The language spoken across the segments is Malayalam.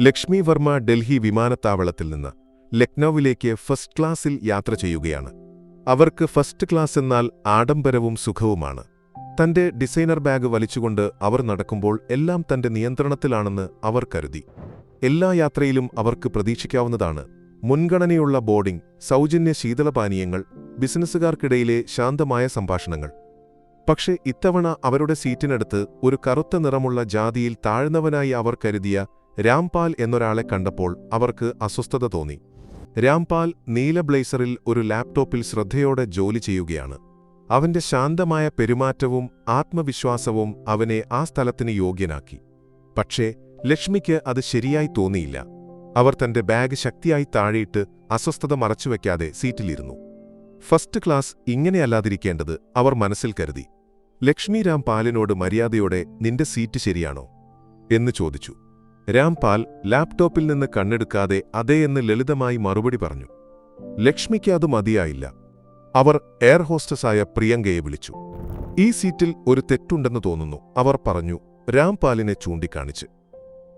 ലക്ഷ്മി വർമ്മ ഡൽഹി വിമാനത്താവളത്തിൽ നിന്ന് ലക്നൌവിലേക്ക് ഫസ്റ്റ് ക്ലാസ്സിൽ യാത്ര ചെയ്യുകയാണ്. അവർക്ക് ഫസ്റ്റ് ക്ലാസ് എന്നാൽ ആഡംബരവും സുഖവുമാണ്. തന്റെ ഡിസൈനർ ബാഗ് വലിച്ചുകൊണ്ട് അവർ നടക്കുമ്പോൾ എല്ലാം തന്റെ നിയന്ത്രണത്തിലാണെന്ന് അവർ കരുതി. എല്ലാ യാത്രയിലും അവർക്ക് പ്രതീക്ഷിക്കാവുന്നതാണ്. മുൻഗണനയുള്ള ബോർഡിംഗ് സൗജന്യ ശീതളപാനീയങ്ങൾ ബിസിനസ്സുകാർക്കിടയിലെ ശാന്തമായ സംഭാഷണങ്ങൾ. പക്ഷേ ഇത്തവണ അവരുടെ സീറ്റിനടുത്ത് ഒരു കറുത്ത നിറമുള്ള ജാതിയിൽ താഴ്ന്നവനായി അവർ കരുതിയ രാംപാൽ എന്നൊരാളെ കണ്ടപ്പോൾ അവർക്ക് അസ്വസ്ഥത തോന്നി. രാംപാൽ നീല ബ്ലേസറിൽ ഒരു ലാപ്ടോപ്പിൽ ശ്രദ്ധയോടെ ജോലി ചെയ്യുകയാണ്. അവന്റെ ശാന്തമായ പെരുമാറ്റവും ആത്മവിശ്വാസവും അവനെ ആ സ്ഥലത്തിന് യോഗ്യനാക്കി. പക്ഷേ ലക്ഷ്മിക്ക് അത് ശരിയായി തോന്നിയില്ല. അവർ തന്റെ ബാഗ് ശക്തിയായി താഴെയിട്ട് അസ്വസ്ഥത മറച്ചുവെക്കാതെ സീറ്റിലിരുന്നു. ഫസ്റ്റ് ക്ലാസ് ഇങ്ങനെയല്ലാതിരിക്കേണ്ടത് അവർ മനസ്സിൽ കരുതി. ലക്ഷ്മി രാം പാലിനോട് മര്യാദയോടെ നിന്റെ സീറ്റ് ശരിയാണോ? എന്ന് ചോദിച്ചു. രാംപാൽ ലാപ്ടോപ്പിൽ നിന്ന് കണ്ണെടുക്കാതെ അതേ എന്ന് ലളിതമായി മറുപടി പറഞ്ഞു. ലക്ഷ്മിക്ക് അത് മതിയായില്ല. അവർ എയർ ഹോസ്റ്റസായ പ്രിയങ്കയെ വിളിച്ചു. ഈ സീറ്റിൽ ഒരു തെറ്റുണ്ടെന്ന് തോന്നുന്നു അവർ പറഞ്ഞു രാംപാലിനെ ചൂണ്ടിക്കാണിച്ച്.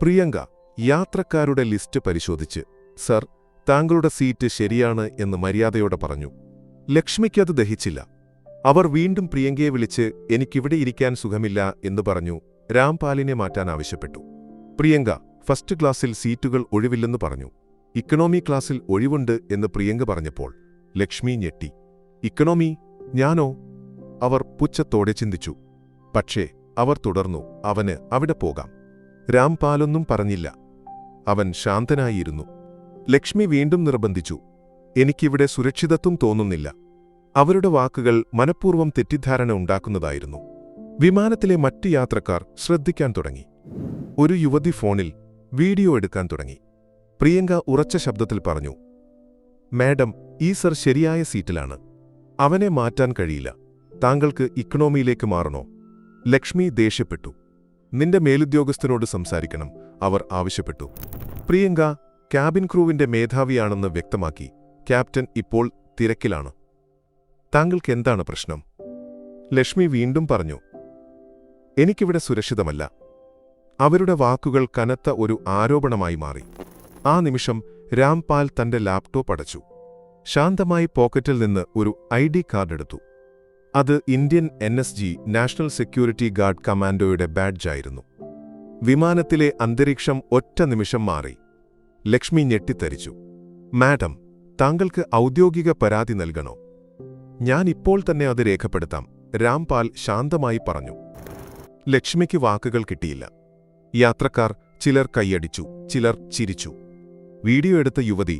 പ്രിയങ്ക യാത്രക്കാരുടെ ലിസ്റ്റ് പരിശോധിച്ച് സർ താങ്കളുടെ സീറ്റ് ശരിയാണ് എന്ന് മര്യാദയോടെ പറഞ്ഞു. ലക്ഷ്മിക്കത് ദഹിച്ചില്ല. അവർ വീണ്ടും പ്രിയങ്കയെ വിളിച്ച് എനിക്കിവിടെ ഇരിക്കാൻ സുഖമില്ല എന്ന് പറഞ്ഞു രാംപാലിനെ മാറ്റാൻ ആവശ്യപ്പെട്ടു. പ്രിയങ്ക ഫസ്റ്റ് ക്ലാസ്സിൽ സീറ്റുകൾ ഒഴിവില്ലെന്ന് പറഞ്ഞു. ഇക്കണോമി ക്ലാസ്സിൽ ഒഴിവുണ്ട് എന്ന് പ്രിയങ്ക പറഞ്ഞപ്പോൾ ലക്ഷ്മി ഞെട്ടി. ഇക്കണോമി ഞാനോ? അവർ പുച്ഛത്തോടെ ചിന്തിച്ചു. പക്ഷേ അവർ തുടർന്നു അവന് അവിടെ പോകാം. രാംപാലൊന്നും പറഞ്ഞില്ല. അവൻ ശാന്തനായിരുന്നു. ലക്ഷ്മി വീണ്ടും നിർബന്ധിച്ചു. എനിക്കിവിടെ സുരക്ഷിതത്വം തോന്നുന്നില്ല. അവരുടെ വാക്കുകൾ മനഃപൂർവം തെറ്റിദ്ധാരണ ഉണ്ടാക്കുന്നതായിരുന്നു. വിമാനത്തിലെ മറ്റ് യാത്രക്കാർ ശ്രദ്ധിക്കാൻ തുടങ്ങി. ഒരു യുവതി ഫോണിൽ വീഡിയോ എടുക്കാൻ തുടങ്ങി. പ്രിയങ്ക ഉറച്ച ശബ്ദത്തിൽ പറഞ്ഞു മാഡം ഈ സർ ശരിയായ സീറ്റിലാണ്. അവനെ മാറ്റാൻ കഴിയില്ല. താങ്കൾക്ക് ഇക്കണോമിയിലേക്ക് മാറണോ? ലക്ഷ്മി ദേഷ്യപ്പെട്ടു. നിന്റെ മേലുദ്യോഗസ്ഥനോട് സംസാരിക്കണം. അവർ ആവശ്യപ്പെട്ടു. പ്രിയങ്ക ക്യാബിൻ ക്രൂവിന്റെ മേധാവിയാണെന്ന് വ്യക്തമാക്കി ക്യാപ്റ്റൻ ഇപ്പോൾ തിരക്കിലാണ്. താങ്കൾക്ക് എന്താണ് പ്രശ്നം? ലക്ഷ്മി വീണ്ടും പറഞ്ഞു എനിക്കിവിടെ സുരക്ഷിതമല്ല. അവരുടെ വാക്കുകൾ കനത്ത ഒരു ആരോപണമായി മാറി. ആ നിമിഷം രാംപാൽ തന്റെ ലാപ്ടോപ്പ് അടച്ചു. ശാന്തമായി പോക്കറ്റിൽ നിന്ന് ഒരു ഐ ഡി കാർഡ് എടുത്തു. അത് Indian N S G national security guard കമാൻഡോയുടെ ബാഡ്ജായിരുന്നു. വിമാനത്തിലെ അന്തരീക്ഷം ഒറ്റ നിമിഷം മാറി. ലക്ഷ്മി ഞെട്ടിത്തരിച്ചു. മാഡം താങ്കൾക്ക് ഔദ്യോഗിക പരാതി നൽകണോ? ഞാൻ ഇപ്പോൾ തന്നെ അത് രേഖപ്പെടുത്താം രാംപാൽ ശാന്തമായി പറഞ്ഞു. ലക്ഷ്മിക്ക് വാക്കുകൾ കിട്ടിയില്ല. യാത്രക്കാർ ചിലർ കൈയടിച്ചു ചിലർ ചിരിച്ചു. വീഡിയോ എടുത്ത യുവതി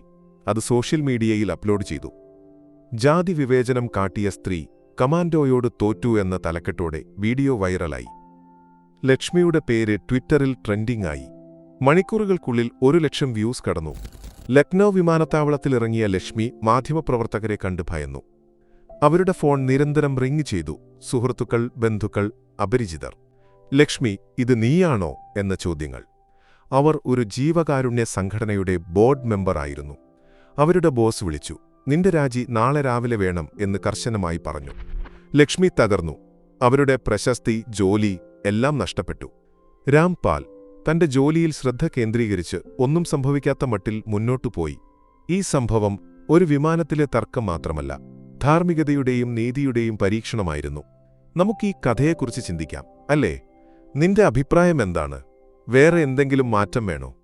അത് സോഷ്യൽ മീഡിയയിൽ അപ്ലോഡ് ചെയ്തു. ജാതി വിവേചനം കാട്ടിയ സ്ത്രീ കമാൻഡോയോട് തോറ്റു എന്ന തലക്കെട്ടോടെ വീഡിയോ വൈറലായി. ലക്ഷ്മിയുടെ പേര് ട്വിറ്ററിൽ ട്രെൻഡിംഗ് ആയി മണിക്കൂറുകൾക്കുള്ളിൽ ഒരു ലക്ഷം വ്യൂസ് കടന്നു. ലക്നൌ വിമാനത്താവളത്തിലിറങ്ങിയ ലക്ഷ്മി മാധ്യമപ്രവർത്തകരെ കണ്ട് ഭയന്നു. അവരുടെ ഫോൺ നിരന്തരം റിങ് ചെയ്തു. സുഹൃത്തുക്കൾ ബന്ധുക്കൾ അപരിചിതർ. ലക്ഷ്മി ഇത് നീയാണോ? എന്ന ചോദ്യങ്ങൾ. അവർ ഒരു ജീവകാരുണ്യ സംഘടനയുടെ ബോർഡ് മെമ്പറായിരുന്നു അവരുടെ ബോസ് വിളിച്ചു നിന്റെ രാജി നാളെ രാവിലെ വേണം എന്ന് കർശനമായി പറഞ്ഞു. ലക്ഷ്മി തകർന്നു. അവരുടെ പ്രശസ്തി ജോലി എല്ലാം നഷ്ടപ്പെട്ടു. രാംപാൽ തന്റെ ജോലിയിൽ ശ്രദ്ധ കേന്ദ്രീകരിച്ച് ഒന്നും സംഭവിക്കാത്ത മട്ടിൽ മുന്നോട്ടു പോയി. ഈ സംഭവം ഒരു വിമാനത്തിലെ തർക്കം മാത്രമല്ല ധാർമ്മികതയുടെയും നീതിയുടെയും പരീക്ഷണമായിരുന്നു. നമുക്ക് ഈ കഥയെക്കുറിച്ച് ചിന്തിക്കാം അല്ലേ? നിന്റെ അഭിപ്രായം എന്താണ്? വേറെ എന്തെങ്കിലും മാറ്റം വേണോ?